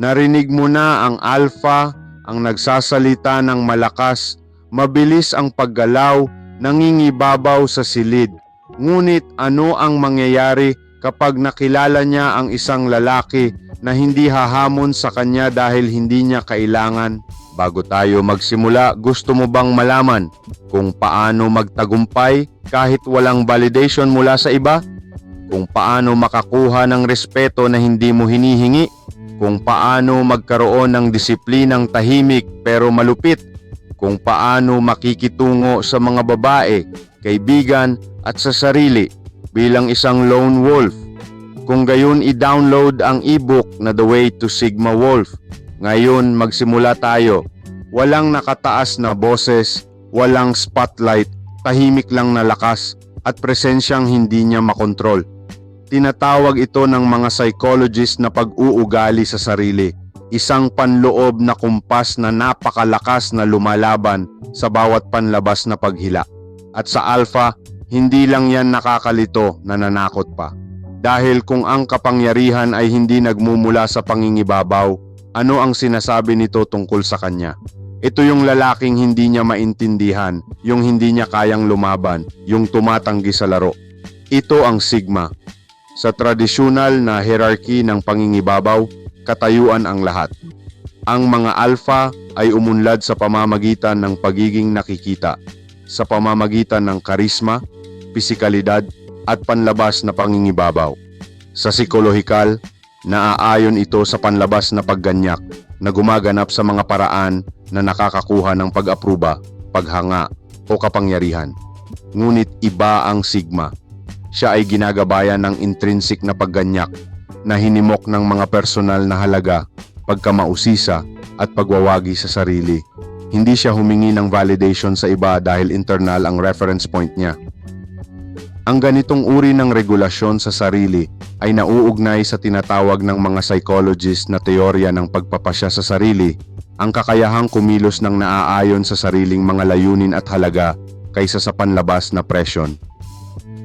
Narinig mo na ang alpha, ang nagsasalita ng malakas, mabilis ang paggalaw, nangingibabaw sa silid. Ngunit ano ang mangyayari kapag nakilala niya ang isang lalaki na hindi hahamon sa kanya dahil hindi niya kailangan? Bago tayo magsimula, gusto mo bang malaman kung paano magtagumpay kahit walang validation mula sa iba? Kung paano makakuha ng respeto na hindi mo hinihingi? Kung paano magkaroon ng disiplinang tahimik pero malupit? Kung paano makikitungo sa mga babae, kaibigan at sa sarili bilang isang lone wolf? Kung gayon i-download ang ebook na The Way to Sigma Wolf. Ngayon magsimula tayo. Walang nakataas na boses, walang spotlight, tahimik lang na lakas at presensyang hindi niya makontrol. Tinatawag ito ng mga psychologist na pag-uugali sa sarili. Isang panloob na kumpas na napakalakas na lumalaban sa bawat panlabas na paghila. At sa alpha, hindi lang yan nakakalito na nanakot pa. Dahil kung ang kapangyarihan ay hindi nagmumula sa pangingibabaw, ano ang sinasabi nito tungkol sa kanya? Ito yung lalaking hindi niya maintindihan, yung hindi niya kayang lumaban, yung tumatanggi sa laro. Ito ang sigma. Sa tradisyonal na hierarchy ng pangingibabaw, katayuan ang lahat. Ang mga alpha ay umunlad sa pamamagitan ng pagiging nakikita, sa pamamagitan ng karisma, pisikalidad, at panlabas na pangingibabaw. Sa psikolohikal, naaayon ito sa panlabas na pagganyak na gumaganap sa mga paraan na nakakakuha ng pag-apruba, paghanga, o kapangyarihan. Ngunit iba ang sigma. Siya ay ginagabayan ng intrinsic na pagganyak na hinimok ng mga personal na halaga, pagkamausisa at pagwawagi sa sarili. Hindi siya humingi ng validation sa iba dahil internal ang reference point niya. Ang ganitong uri ng regulasyon sa sarili ay nauugnay sa tinatawag ng mga psychologist na teorya ng pagpapasya sa sarili, ang kakayahang kumilos ng naaayon sa sariling mga layunin at halaga kaysa sa panlabas na presyon.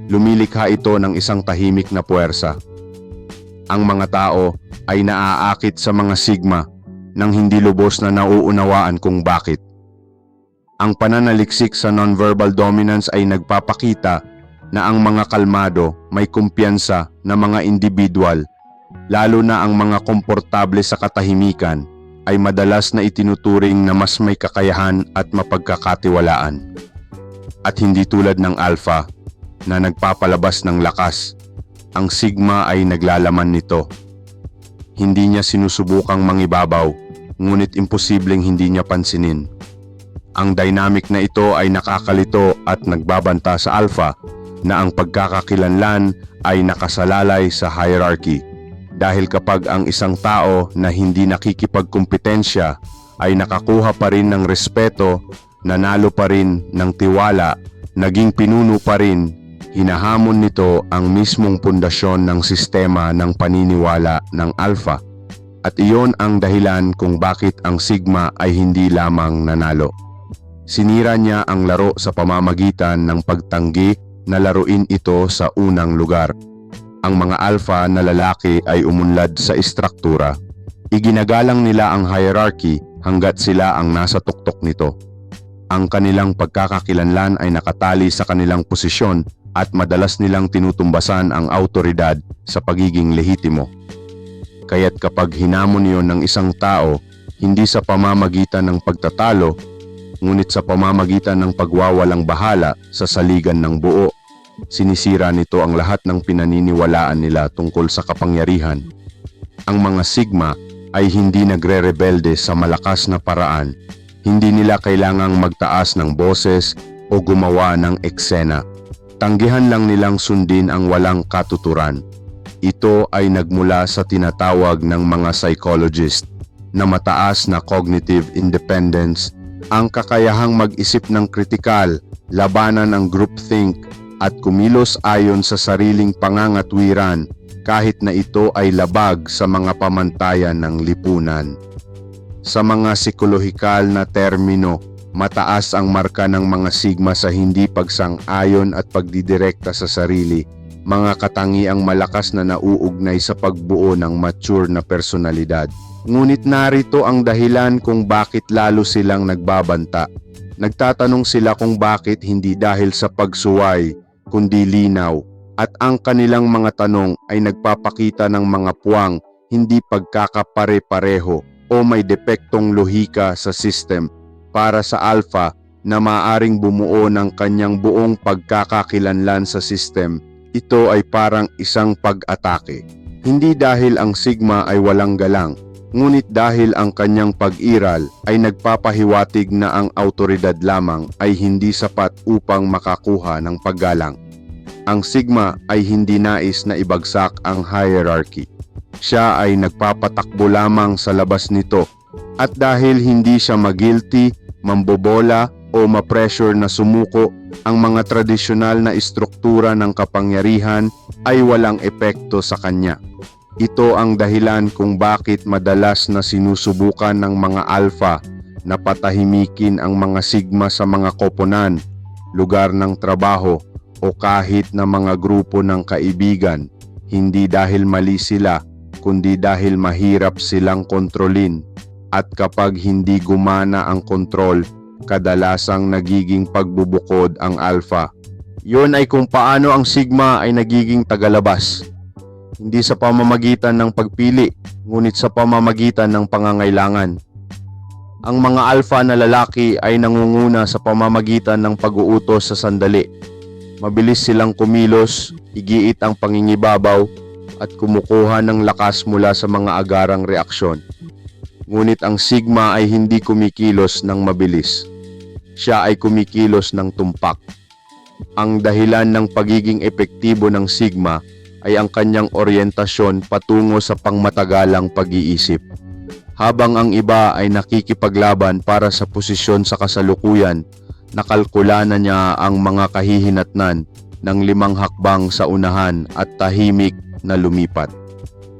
Lumilikha ito ng isang tahimik na puwersa. Ang mga tao ay naaakit sa mga sigma nang hindi lubos na nauunawaan kung bakit. Ang pananaliksik sa nonverbal dominance ay nagpapakita na ang mga kalmado may kumpiyansa na mga individual, lalo na ang mga komportable sa katahimikan, ay madalas na itinuturing na mas may kakayahan at mapagkakatiwalaan. At hindi tulad ng alpha na nagpapalabas ng lakas, ang sigma ay naglalaman nito. Hindi niya sinusubukang mangibabaw, ngunit imposibleng hindi niya pansinin. Ang dynamic na ito ay nakakalito at nagbabanta sa alpha na ang pagkakakilanlan ay nakasalalay sa hierarchy. Dahil kapag ang isang tao na hindi nakikipagkumpetensya ay nakakuha pa rin ng respeto, nanalo pa rin ng tiwala, naging pinuno pa rin, hinahamon nito ang mismong pundasyon ng sistema ng paniniwala ng alpha. At iyon ang dahilan kung bakit ang sigma ay hindi lamang nanalo. Sinira niya ang laro sa pamamagitan ng pagtanggi na laruin ito sa unang lugar. Ang mga alpha na lalaki ay umunlad sa istruktura. Iginagalang nila ang hierarchy hanggat sila ang nasa tuktok nito. Ang kanilang pagkakakilanlan ay nakatali sa kanilang posisyon at madalas nilang tinutumbasan ang autoridad sa pagiging lehitimo. Kaya't kapag hinamon yon ng isang tao, hindi sa pamamagitan ng pagtatalo, ngunit sa pamamagitan ng pagwawalang bahala sa saligan ng buo, sinisira nito ang lahat ng pinaniniwalaan nila tungkol sa kapangyarihan. Ang mga sigma ay hindi nagre-rebelde sa malakas na paraan. Hindi nila kailangang magtaas ng boses o gumawa ng eksena. Tanggihan lang nilang sundin ang walang katuturan. Ito ay nagmula sa tinatawag ng mga psychologist na mataas na cognitive independence, ang kakayahang mag-isip ng kritikal, labanan ng groupthink at kumilos ayon sa sariling pangangatwiran kahit na ito ay labag sa mga pamantayan ng lipunan. Sa mga psikolohikal na termino, mataas ang marka ng mga sigma sa hindi pagsang-ayon at pagdidirekta sa sarili, mga katangiang malakas na nauugnay sa pagbuo ng mature na personalidad. Ngunit narito ang dahilan kung bakit lalo silang nagbabanta. Nagtatanong sila kung bakit hindi dahil sa pagsuway, kundi linaw. At ang kanilang mga tanong ay nagpapakita ng mga puwang hindi pagkakapare-pareho o may depektong lohika sa system para sa alpha na maaring bumuo ng kanyang buong pagkakakilanlan sa system. Ito ay parang isang pag-atake. Hindi dahil ang sigma ay walang galang, ngunit dahil ang kanyang pag-iral ay nagpapahiwatig na ang autoridad lamang ay hindi sapat upang makakuha ng paggalang. Ang sigma ay hindi nais na ibagsak ang hierarchy. Siya ay nagpapatakbo lamang sa labas nito at dahil hindi siya magilty, mambobola o ma-pressure na sumuko, ang mga tradisyonal na istruktura ng kapangyarihan ay walang epekto sa kanya. Ito ang dahilan kung bakit madalas na sinusubukan ng mga alpha na patahimikin ang mga sigma sa mga koponan, lugar ng trabaho o kahit na mga grupo ng kaibigan, hindi dahil mali sila, kundi dahil mahirap silang kontrolin. At kapag hindi gumana ang kontrol, kadalasang nagiging pagbubukod ang alpha. Yun ay kung paano ang sigma ay nagiging tagalabas. Hindi sa pamamagitan ng pagpili, ngunit sa pamamagitan ng pangangailangan. Ang mga alpha na lalaki ay nangunguna sa pamamagitan ng pag-uutos sa sandali. Mabilis silang kumilos, igiit ang pangingibabaw, at kumukuha ng lakas mula sa mga agarang reaksyon. Ngunit ang sigma ay hindi kumikilos ng mabilis. Siya ay kumikilos ng tumpak. Ang dahilan ng pagiging epektibo ng sigma ay ang kanyang oryentasyon patungo sa pangmatagalang pag-iisip. Habang ang iba ay nakikipaglaban para sa posisyon sa kasalukuyan, nakalkula na niya ang mga kahihinatnan ng limang hakbang sa unahan at tahimik na lumipat.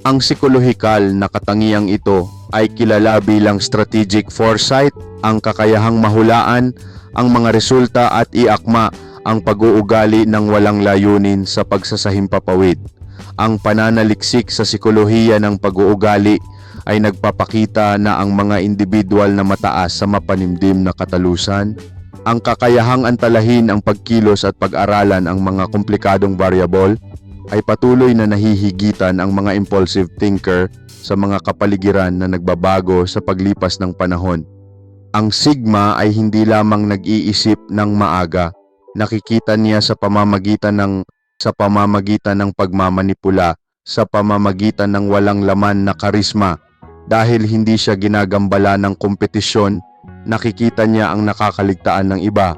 Ang psikolohikal na katangiang ito ay kilala bilang strategic foresight, ang kakayahang mahulaan ang mga resulta at iakma ang pag-uugali ng walang layunin sa pagsasahimpapawid. Ang pananaliksik sa sikolohiya ng pag-uugali ay nagpapakita na ang mga individual na mataas sa mapanimdim na katalusan, ang kakayahang antalahin ang pagkilos at pag-aralan ang mga komplikadong variable, ay patuloy na nahihigitan ang mga impulsive thinker sa mga kapaligiran na nagbabago sa paglipas ng panahon. Ang sigma ay hindi lamang nag-iisip ng maaga, nakikita niya sa pamamagitan ng sa pamamagitan ng pagmamanipula, sa pamamagitan ng walang laman na karisma. Dahil hindi siya ginagambala ng kompetisyon, nakikita niya ang nakakaligtaan ng iba.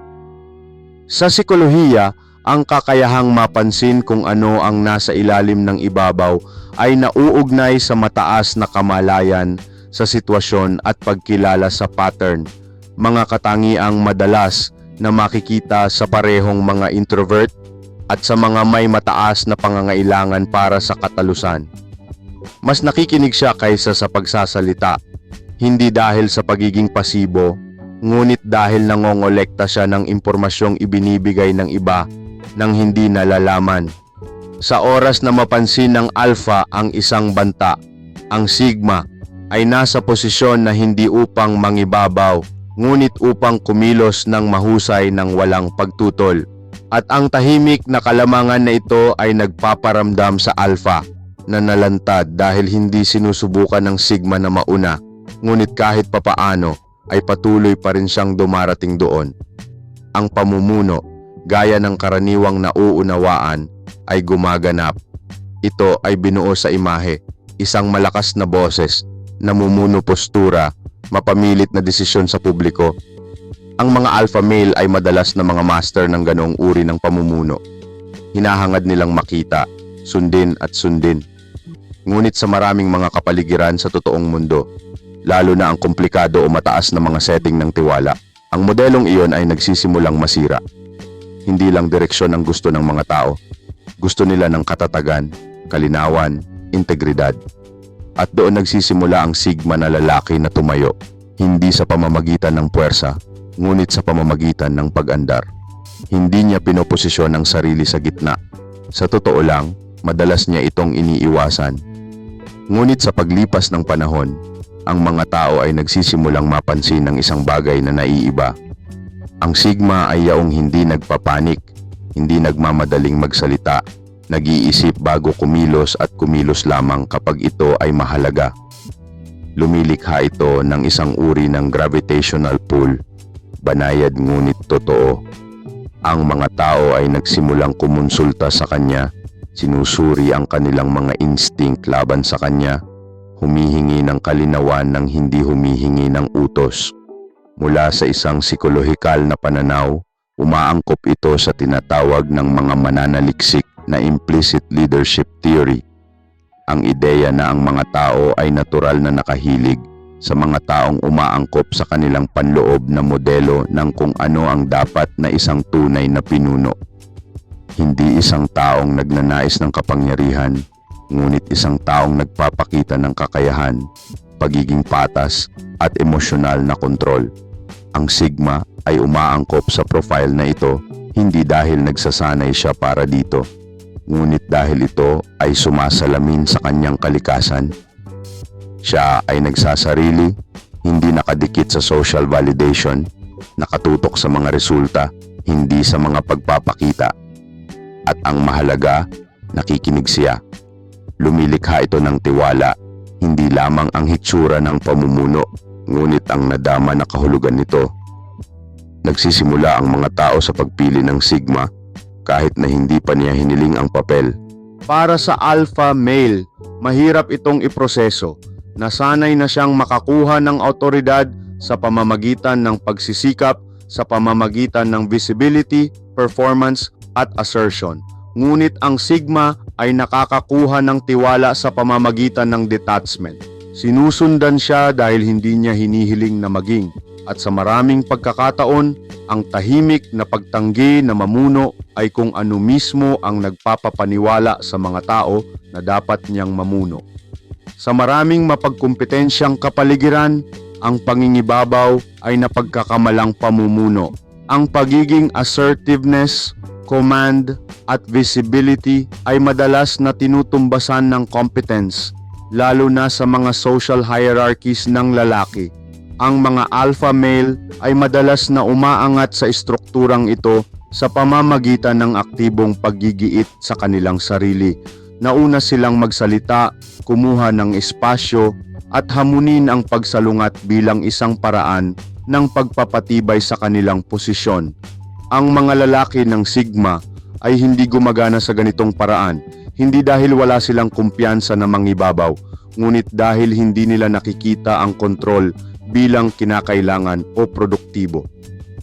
Sa sikolohiya, ang kakayahang mapansin kung ano ang nasa ilalim ng ibabaw ay nauugnay sa mataas na kamalayan sa sitwasyon at pagkilala sa pattern, mga katangiang madalas na makikita sa parehong mga introvert at sa mga may mataas na pangangailangan para sa katalusan. Mas nakikinig siya kaysa sa pagsasalita, hindi dahil sa pagiging pasibo, ngunit dahil nangongolekta siya ng impormasyong ibinibigay ng iba nang hindi nalalaman. Sa oras na mapansin ng alpha ang isang banta, ang sigma ay nasa posisyon na hindi upang mangibabaw, ngunit upang kumilos ng mahusay ng walang pagtutol. At ang tahimik na kalamangan na ito ay nagpaparamdam sa alpha na nalantad dahil hindi sinusubukan ng sigma na mauna, ngunit kahit papaano ay patuloy pa rin siyang dumarating doon. Ang pamumuno gaya ng karaniwang nauunawaan, ay gumaganap. Ito ay binuo sa imahe, isang malakas na boses, namumuno postura, mapamilit na desisyon sa publiko. Ang mga alpha male ay madalas na mga master ng ganoong uri ng pamumuno. Hinahangad nilang makita, sundin at sundin. Ngunit sa maraming mga kapaligiran sa totoong mundo, lalo na ang komplikado o mataas na mga setting ng tiwala, ang modelong iyon ay nagsisimulang masira hindi lang direksyon ang gusto ng mga tao. Gusto nila ng katatagan, kalinawan, integridad. At doon nagsisimula ang sigma na lalaki na tumayo, hindi sa pamamagitan ng puwersa, ngunit sa pamamagitan ng pag-andar. Hindi niya pinoposisyon ang sarili sa gitna. Sa totoo lang, madalas niya itong iniiwasan. Ngunit sa paglipas ng panahon, ang mga tao ay nagsisimulang mapansin ng isang bagay na naiiba. Ang Sigma ay yaong hindi nagpapanik, hindi nagmamadaling magsalita, nag-iisip bago kumilos at kumilos lamang kapag ito ay mahalaga. Lumilikha ito ng isang uri ng gravitational pull, banayad ngunit totoo. Ang mga tao ay nagsimulang kumonsulta sa kanya, sinusuri ang kanilang mga instinct laban sa kanya, humihingi ng kalinawan ng hindi humihingi ng utos. Mula sa isang psikolohikal na pananaw, umaangkop ito sa tinatawag ng mga mananaliksik na implicit leadership theory. Ang ideya na ang mga tao ay natural na nakahilig sa mga taong umaangkop sa kanilang panloob na modelo ng kung ano ang dapat na isang tunay na pinuno. Hindi isang taong nagnanais ng kapangyarihan, ngunit isang taong nagpapakita ng kakayahan, pagiging patas at emosyonal na kontrol. Ang Sigma ay umaangkop sa profile na ito hindi dahil nagsasanay siya para dito, ngunit dahil ito ay sumasalamin sa kanyang kalikasan. Siya ay nagsasarili, hindi nakadikit sa social validation, nakatutok sa mga resulta, hindi sa mga pagpapakita. At ang mahalaga, nakikinig siya. Lumilikha ito ng tiwala, hindi lamang ang hitsura ng pamumuno, ngunit ang nadama na kahulugan nito. Nagsisimula ang mga tao sa pagpili ng Sigma kahit na hindi pa niya hiniling ang papel. Para sa alpha male, mahirap itong iproseso. Nasanay na siyang makakuha ng autoridad sa pamamagitan ng pagsisikap, sa pamamagitan ng visibility, performance at assertion. Ngunit ang Sigma ay nakakakuha ng tiwala sa pamamagitan ng detachment. Sinusundan siya dahil hindi niya hinihiling na maging at sa maraming pagkakataon, ang tahimik na pagtanggi na mamuno ay kung ano mismo ang nagpapapaniwala sa mga tao na dapat niyang mamuno. Sa maraming mapagkumpetensyang kapaligiran, ang pangingibabaw ay napagkakamalang pamumuno. Ang pagiging assertiveness, command, at visibility ay madalas na tinutumbasan ng competence, lalo na sa mga social hierarchies ng lalaki. Ang mga alpha male ay madalas na umaangat sa estrukturang ito sa pamamagitan ng aktibong paggigiit sa kanilang sarili. Nauna silang magsalita, kumuha ng espasyo at hamunin ang pagsalungat bilang isang paraan ng pagpapatibay sa kanilang posisyon. Ang mga lalaki ng Sigma ay hindi gumagana sa ganitong paraan, hindi dahil wala silang kumpiyansa na mangibabaw, ngunit dahil hindi nila nakikita ang kontrol bilang kinakailangan o produktibo.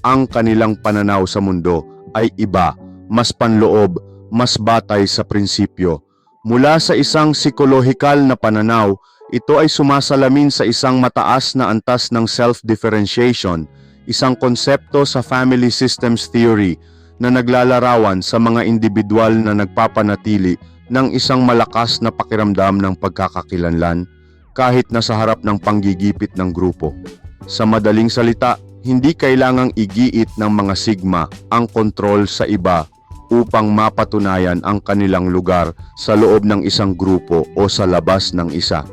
Ang kanilang pananaw sa mundo ay iba, mas panloob, mas batay sa prinsipyo. Mula sa isang psikolohikal na pananaw, ito ay sumasalamin sa isang mataas na antas ng self-differentiation, isang konsepto sa family systems theory na naglalarawan sa mga individual na nagpapanatili ng isang malakas na pakiramdam ng pagkakakilanlan kahit nasa harap ng panggigipit ng grupo. Sa madaling salita, hindi kailangang igiit ng mga sigma ang kontrol sa iba upang mapatunayan ang kanilang lugar sa loob ng isang grupo o sa labas ng isa.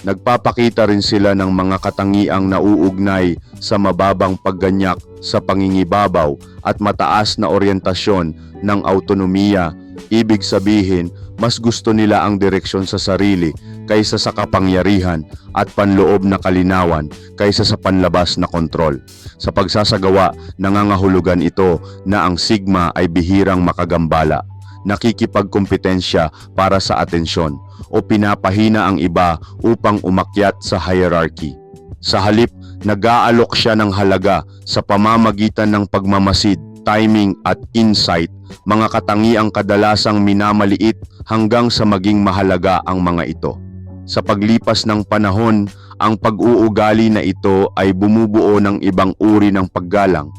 Nagpapakita rin sila ng mga katangiang nauugnay sa mababang pagganyak sa pangingibabaw at mataas na oryentasyon ng autonomiya. Ibig sabihin, mas gusto nila ang direksyon sa sarili kaysa sa kapangyarihan at panloob na kalinawan kaysa sa panlabas na kontrol. Sa pagsasagawa, nangangahulugan ito na ang sigma ay bihirang makagambala, nakikipagkompetensya para sa atensyon o pinapahina ang iba upang umakyat sa hierarchy. Sa halip, nag-aalok siya ng halaga sa pamamagitan ng pagmamasid, timing at insight, mga katangiang kadalasang minamaliit hanggang sa maging mahalaga ang mga ito. Sa paglipas ng panahon, ang pag-uugali na ito ay bumubuo ng ibang uri ng paggalang,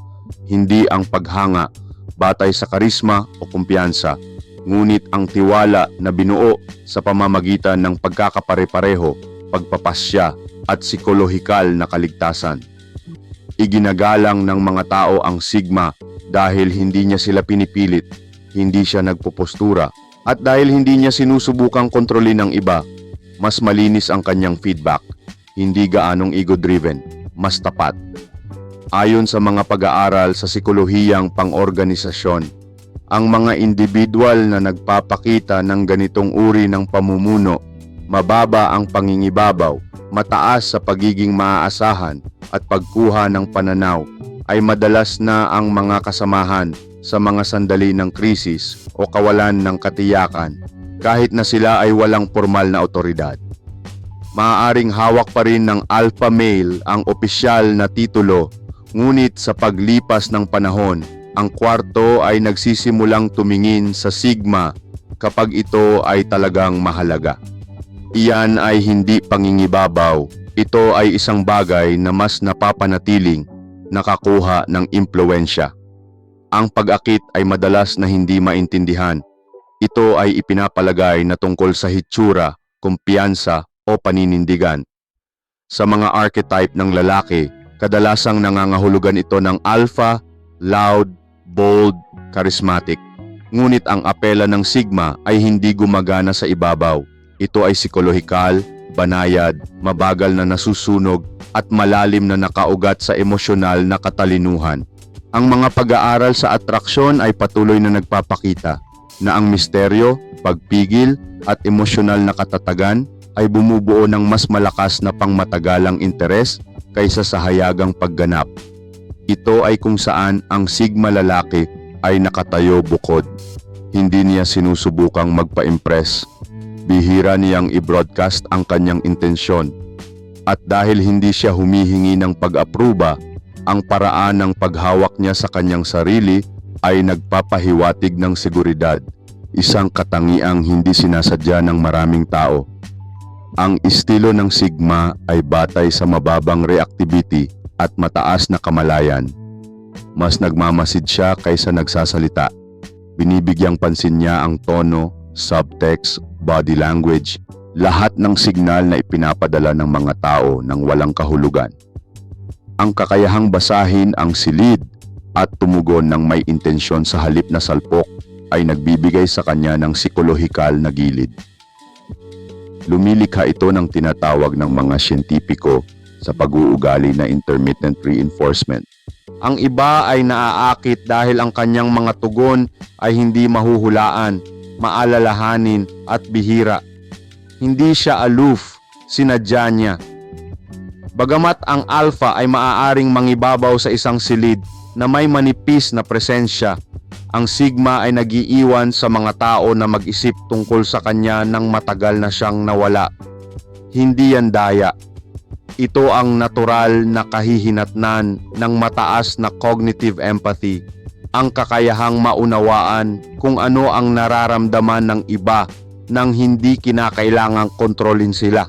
hindi ang paghanga, batay sa karisma o kumpiyansa, ngunit ang tiwala na binuo sa pamamagitan ng pagkakapare-pareho, pagpapasya at psikolohikal na kaligtasan. Iginagalang ng mga tao ang sigma dahil hindi niya sila pinipilit, hindi siya nagpopostura, at dahil hindi niya sinusubukang kontrolin ng iba, mas malinis ang kanyang feedback. hindi gaanong ego-driven, mas tapat. Ayon sa mga pag-aaral sa psikolohiyang pang-organisasyon, ang mga individual na nagpapakita ng ganitong uri ng pamumuno, mababa ang pangingibabaw, mataas sa pagiging maaasahan at pagkuha ng pananaw, ay madalas na ang mga kasamahan sa mga sandali ng krisis o kawalan ng katiyakan kahit na sila ay walang formal na otoridad. Maaaring hawak pa rin ng alpha male ang opisyal na titulo ngunit sa paglipas ng panahon, ang kwarto ay nagsisimulang tumingin sa sigma kapag ito ay talagang mahalaga. Iyan ay hindi pangingibabaw, ito ay isang bagay na mas napapanatiling nakakuha ng impluensya. Ang pag-akit ay madalas na hindi maintindihan. Ito ay ipinapalagay na tungkol sa hitsura, kumpiyansa o paninindigan. Sa mga archetype ng lalaki, kadalasang nangangahulugan ito ng alpha, loud, bold, charismatic. Ngunit ang apela ng sigma ay hindi gumagana sa ibabaw. Ito ay psikolohikal, banayad, mabagal na nasusunog at malalim na nakaugat sa emosyonal na katalinuhan. Ang mga pag-aaral sa atraksyon ay patuloy na nagpapakita na ang misteryo, pagpigil at emosyonal na katatagan ay bumubuo ng mas malakas na pangmatagalang interes kaysa sa hayagang pagganap. Ito ay kung saan ang sigma lalaki ay nakatayo bukod. Hindi niya sinusubukang magpa-impress. Bihira niyang i-broadcast ang kanyang intensyon. At dahil hindi siya humihingi ng pag-apruba, ang paraan ng paghawak niya sa kanyang sarili ay nagpapahiwatig ng seguridad, isang katangiang hindi sinasadya ng maraming tao. Ang estilo ng Sigma ay batay sa mababang reactivity at mataas na kamalayan. Mas nagmamasid siya kaysa nagsasalita. Binibigyang pansin niya ang tono, subtext, body language, lahat ng signal na ipinapadala ng mga tao ng walang kahulugan. Ang kakayahang basahin ang silid at tumugon ng may intensyon sa halip na salpok ay nagbibigay sa kanya ng psikolohikal na gilid. Lumilikha ito ng tinatawag ng mga siyentipiko sa pag-uugali na intermittent reinforcement. Ang iba ay naaakit dahil ang kanyang mga tugon ay hindi mahuhulaan, maalalahanin at bihira. Hindi siya aloof, sinadya niya. Bagamat ang alpha ay maaaring mangibabaw sa isang silid na may manipis na presensya, ang sigma ay nagiiwan sa mga tao na mag-isip tungkol sa kanya nang matagal na siyang nawala. Hindi yan daya. Ito ang natural na kahihinatnan ng mataas na cognitive empathy, ang kakayahang maunawaan kung ano ang nararamdaman ng iba nang hindi kinakailangang kontrolin sila.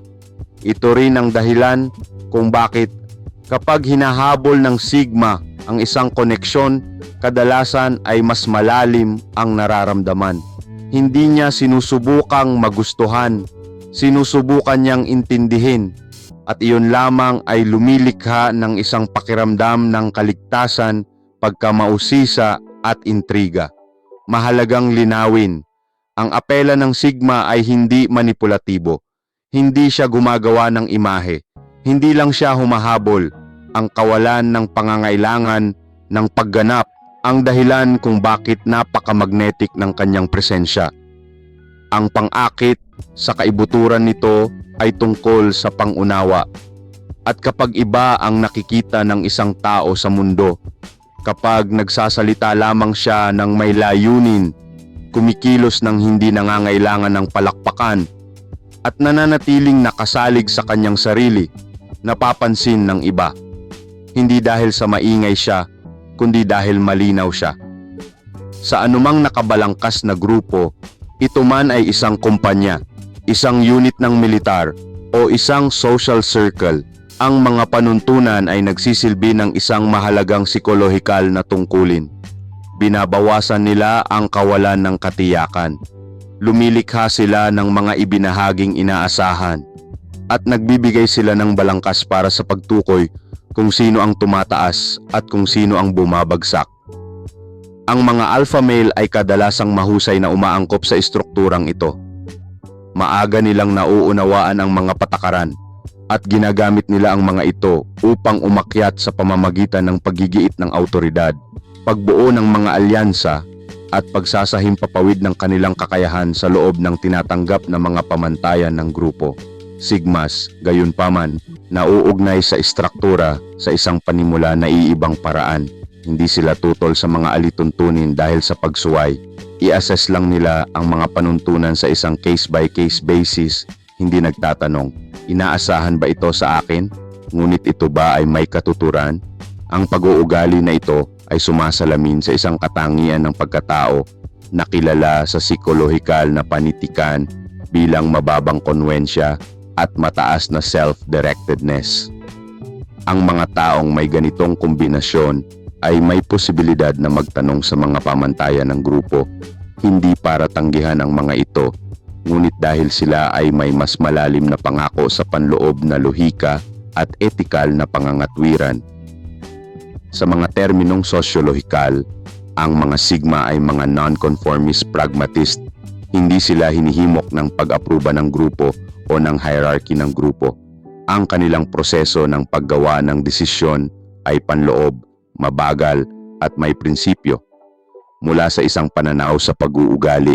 Ito rin ang dahilan kung bakit kapag hinahabol ng sigma ang isang koneksyon, kadalasan ay mas malalim ang nararamdaman. Hindi niya sinusubukang magustuhan, sinusubukan niyang intindihin at iyon lamang ay lumilikha ng isang pakiramdam ng kaligtasan, pagkamausisa at intriga. Mahalagang linawin, ang apela ng Sigma ay hindi manipulatibo. Hindi siya gumagawa ng imahe. Hindi lang siya humahabol. Ang kawalan ng pangangailangan ng pagganap ang dahilan kung bakit napakamagnetic ng kanyang presensya. Ang pang-akit sa kaibuturan nito ay tungkol sa pangunawa. At kapag iba ang nakikita ng isang tao sa mundo, kapag nagsasalita lamang siya ng may layunin, kumikilos ng hindi nangangailangan ng palakpakan, at nananatiling nakasalig sa kanyang sarili, napapansin ng iba. Hindi dahil sa maingay siya, kundi dahil malinaw siya. Sa anumang nakabalangkas na grupo, ito man ay isang kumpanya, isang unit ng militar, o isang social circle, ang mga panuntunan ay nagsisilbi ng isang mahalagang psikolohikal na tungkulin. Binabawasan nila ang kawalan ng katiyakan. Lumilikha sila ng mga ibinahaging inaasahan at nagbibigay sila ng balangkas para sa pagtukoy kung sino ang tumataas at kung sino ang bumabagsak. Ang mga alpha male ay kadalasang mahusay na umaangkop sa estrukturang ito. Maaga nilang nauunawaan ang mga patakaran At ginagamit nila ang mga ito upang umakyat sa pamamagitan ng paggigiit ng autoridad, pagbuo ng mga alyansa, at pagsasahimpapawid ng kanilang kakayahan sa loob ng tinatanggap na mga pamantayan ng grupo. Sigmas, gayunpaman, nauugnay sa istruktura sa isang panimula na iibang paraan. Hindi sila tutol sa mga alituntunin dahil sa pagsuway. I-assess lang nila ang mga panuntunan sa isang case-by-case basis, hindi nagtatanong, inaasahan ba ito sa akin? Ngunit ito ba ay may katuturan? Ang pag-uugali na ito ay sumasalamin sa isang katangian ng pagkatao na kilala sa psikolohikal na panitikan bilang mababang konwensya at mataas na self-directedness. Ang mga taong may ganitong kombinasyon ay may posibilidad na magtanong sa mga pamantayan ng grupo, hindi para tanggihan ang mga ito, ngunit dahil sila ay may mas malalim na pangako sa panloob na lohika at etikal na pangangatwiran. Sa mga terminong sosyolohikal, ang mga sigma ay mga non-conformist pragmatist. Hindi sila hinihimok ng pag-aproba ng grupo o ng hierarchy ng grupo. Ang kanilang proseso ng paggawa ng desisyon ay panloob, mabagal at may prinsipyo. Mula sa isang pananaw sa pag-uugali,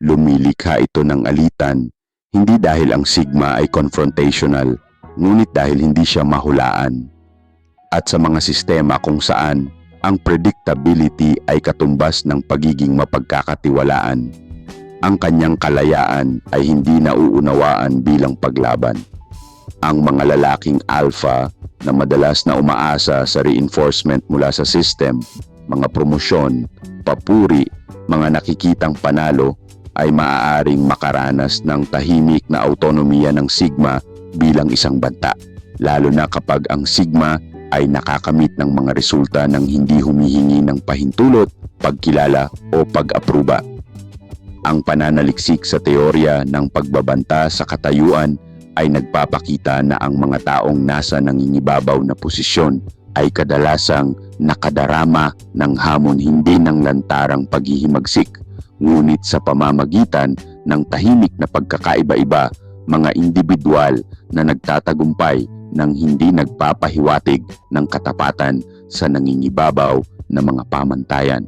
lumilikha ito ng alitan, hindi dahil ang sigma ay confrontational, ngunit dahil hindi siya mahulaan at sa mga sistema kung saan ang predictability ay katumbas ng pagiging mapagkakatiwalaan. Ang kanyang kalayaan ay hindi nauunawaan bilang paglaban. Ang mga lalaking alpha na madalas na umaasa sa reinforcement mula sa system, mga promosyon, papuri, mga nakikitang panalo ay maaaring makaranas ng tahimik na autonomiya ng sigma bilang isang banta, lalo na kapag ang sigma ay nakakamit ng mga resulta ng hindi humihingi ng pahintulot, pagkilala o pag-apruba. Ang pananaliksik sa teorya ng pagbabanta sa katayuan ay nagpapakita na ang mga taong nasa nangingibabaw na posisyon ay kadalasang nakadarama ng hamon hindi ng lantarang paghihimagsik, ngunit sa pamamagitan ng tahimik na pagkakaiba-iba, mga individual na nagtatagumpay ng hindi nagpapahiwatig ng katapatan sa nangingibabaw na mga pamantayan.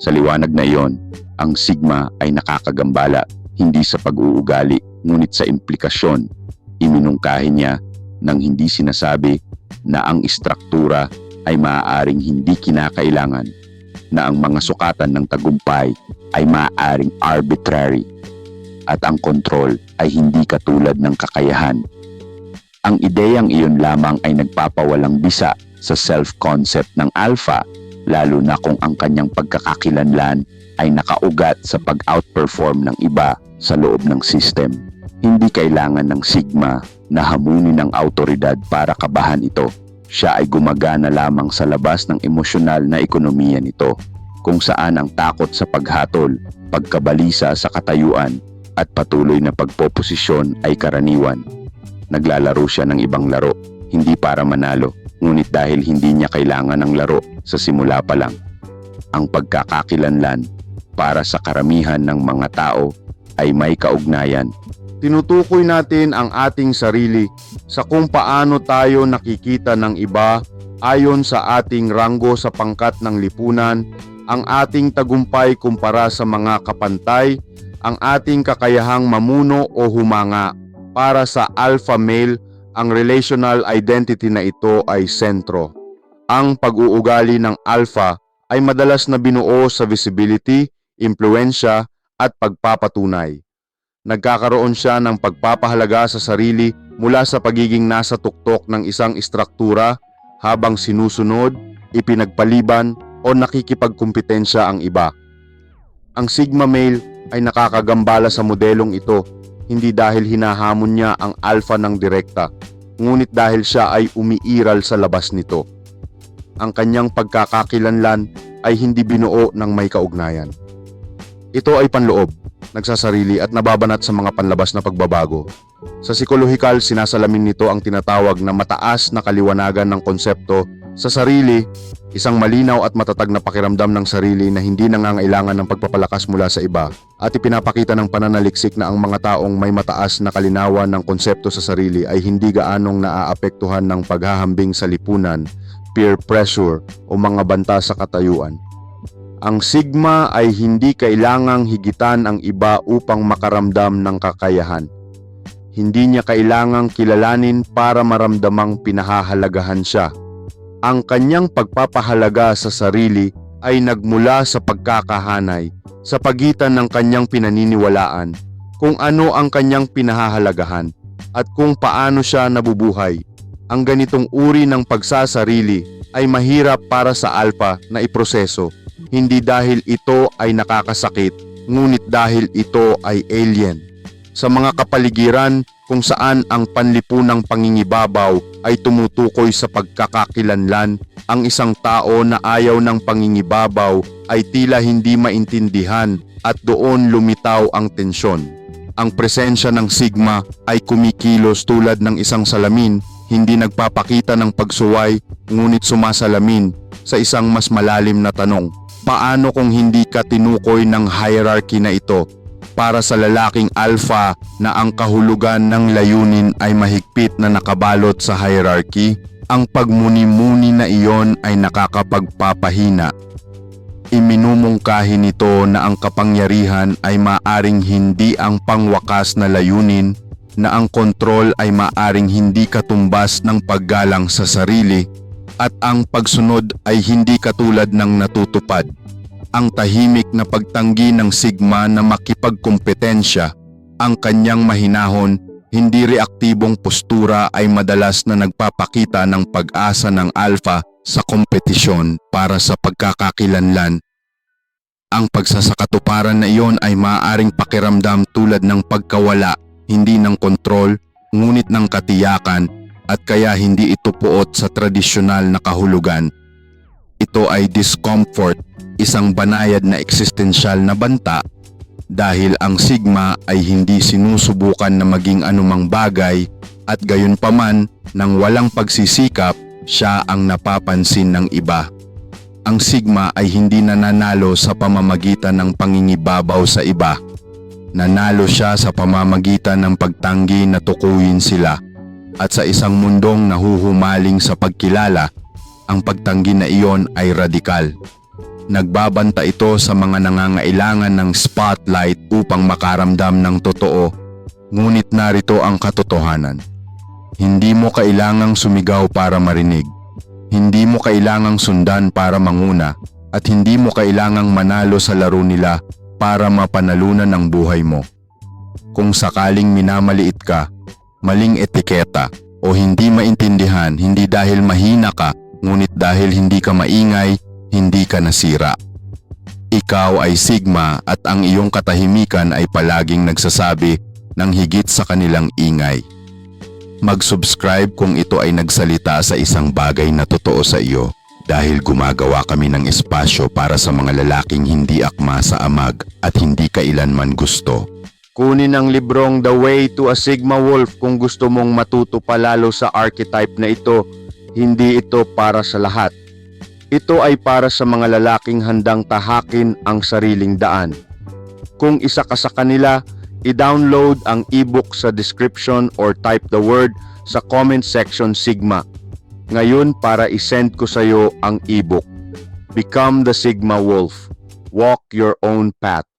Sa liwanag na iyon, ang sigma ay nakakagambala hindi sa pag-uugali ngunit sa implikasyon. Iminungkahi niya nang hindi sinasabi na ang istruktura ay maaaring hindi kinakailangan na ang mga sukatan ng tagumpay ay maaaring arbitrary at ang kontrol ay hindi katulad ng kakayahan ang ideyang iyon lamang ay nagpapawalang bisa sa self-concept ng alpha, lalo na kung ang kanyang pagkakakilanlan ay nakaugat sa pag-outperform ng iba sa loob ng system. Hindi kailangan ng sigma na hamunin ng autoridad para kabahan ito. Siya ay gumagana lamang sa labas ng emosyonal na ekonomiya nito, kung saan ang takot sa paghatol, pagkabalisa sa katayuan, at patuloy na pagpoposisyon ay karaniwan naglalaro siya ng ibang laro, hindi para manalo, ngunit dahil hindi niya kailangan ng laro sa simula pa lang. Ang pagkakakilanlan para sa karamihan ng mga tao ay may kaugnayan. Tinutukoy natin ang ating sarili sa kung paano tayo nakikita ng iba ayon sa ating ranggo sa pangkat ng lipunan, ang ating tagumpay kumpara sa mga kapantay, ang ating kakayahang mamuno o humanga para sa alpha male, ang relational identity na ito ay sentro. Ang pag-uugali ng alpha ay madalas na binuo sa visibility, impluensya at pagpapatunay. Nagkakaroon siya ng pagpapahalaga sa sarili mula sa pagiging nasa tuktok ng isang istruktura habang sinusunod, ipinagpaliban o nakikipagkumpetensya ang iba. Ang Sigma male ay nakakagambala sa modelong ito hindi dahil hinahamon niya ang alpha ng direkta, ngunit dahil siya ay umiiral sa labas nito. Ang kanyang pagkakakilanlan ay hindi binuo ng may kaugnayan. Ito ay panloob, nagsasarili at nababanat sa mga panlabas na pagbabago. Sa psikolohikal, sinasalamin nito ang tinatawag na mataas na kaliwanagan ng konsepto Sa sarili, isang malinaw at matatag na pakiramdam ng sarili na hindi nangangailangan ng pagpapalakas mula sa iba at ipinapakita ng pananaliksik na ang mga taong may mataas na kalinawan ng konsepto sa sarili ay hindi gaanong naaapektuhan ng paghahambing sa lipunan, peer pressure o mga banta sa katayuan. Ang sigma ay hindi kailangang higitan ang iba upang makaramdam ng kakayahan. Hindi niya kailangang kilalanin para maramdamang pinahahalagahan siya. Ang kanyang pagpapahalaga sa sarili ay nagmula sa pagkakahanay sa pagitan ng kanyang pinaniniwalaan kung ano ang kanyang pinahahalagahan at kung paano siya nabubuhay. Ang ganitong uri ng pagsasarili ay mahirap para sa alpha na iproseso, hindi dahil ito ay nakakasakit, ngunit dahil ito ay alien. Sa mga kapaligiran kung saan ang panlipunang pangingibabaw ay tumutukoy sa pagkakakilanlan, ang isang tao na ayaw ng pangingibabaw ay tila hindi maintindihan at doon lumitaw ang tensyon. Ang presensya ng sigma ay kumikilos tulad ng isang salamin, hindi nagpapakita ng pagsuway ngunit sumasalamin sa isang mas malalim na tanong. Paano kung hindi ka tinukoy ng hierarchy na ito? Para sa lalaking alpha na ang kahulugan ng layunin ay mahigpit na nakabalot sa hierarchy, ang pagmuni-muni na iyon ay nakakapagpapahina Iminumungkahi nito na ang kapangyarihan ay maaring hindi ang pangwakas na layunin, na ang kontrol ay maaring hindi katumbas ng paggalang sa sarili, at ang pagsunod ay hindi katulad ng natutupad. Ang tahimik na pagtanggi ng sigma na makipagkompetensya, ang kanyang mahinahon, hindi reaktibong postura ay madalas na nagpapakita ng pag-asa ng alpha sa kompetisyon para sa pagkakakilanlan. Ang pagsasakatuparan na iyon ay maaaring pakiramdam tulad ng pagkawala, hindi ng kontrol, ngunit ng katiyakan at kaya hindi ito puot sa tradisyonal na kahulugan. Ito ay discomfort, isang banayad na eksistensyal na banta dahil ang sigma ay hindi sinusubukan na maging anumang bagay at gayon paman nang walang pagsisikap siya ang napapansin ng iba. Ang sigma ay hindi nananalo sa pamamagitan ng pangingibabaw sa iba. Nanalo siya sa pamamagitan ng pagtanggi na tukuyin sila. At sa isang mundong nahuhumaling sa pagkilala, ang pagtanggi na iyon ay radikal. Nagbabanta ito sa mga nangangailangan ng spotlight upang makaramdam ng totoo, ngunit narito ang katotohanan. Hindi mo kailangang sumigaw para marinig. Hindi mo kailangang sundan para manguna at hindi mo kailangang manalo sa laro nila para mapanalunan ang buhay mo. Kung sakaling minamaliit ka, maling etiketa o hindi maintindihan hindi dahil mahina ka ngunit dahil hindi ka maingay, hindi ka nasira. Ikaw ay sigma at ang iyong katahimikan ay palaging nagsasabi ng higit sa kanilang ingay. Mag-subscribe kung ito ay nagsalita sa isang bagay na totoo sa iyo dahil gumagawa kami ng espasyo para sa mga lalaking hindi akma sa amag at hindi kailanman gusto. Kunin ang librong The Way to a Sigma Wolf kung gusto mong matuto palalo sa archetype na ito. Hindi ito para sa lahat. Ito ay para sa mga lalaking handang tahakin ang sariling daan. Kung isa ka sa kanila, i-download ang ebook sa description or type the word sa comment section Sigma. Ngayon para isend ko sa iyo ang ebook. Become the Sigma Wolf. Walk your own path.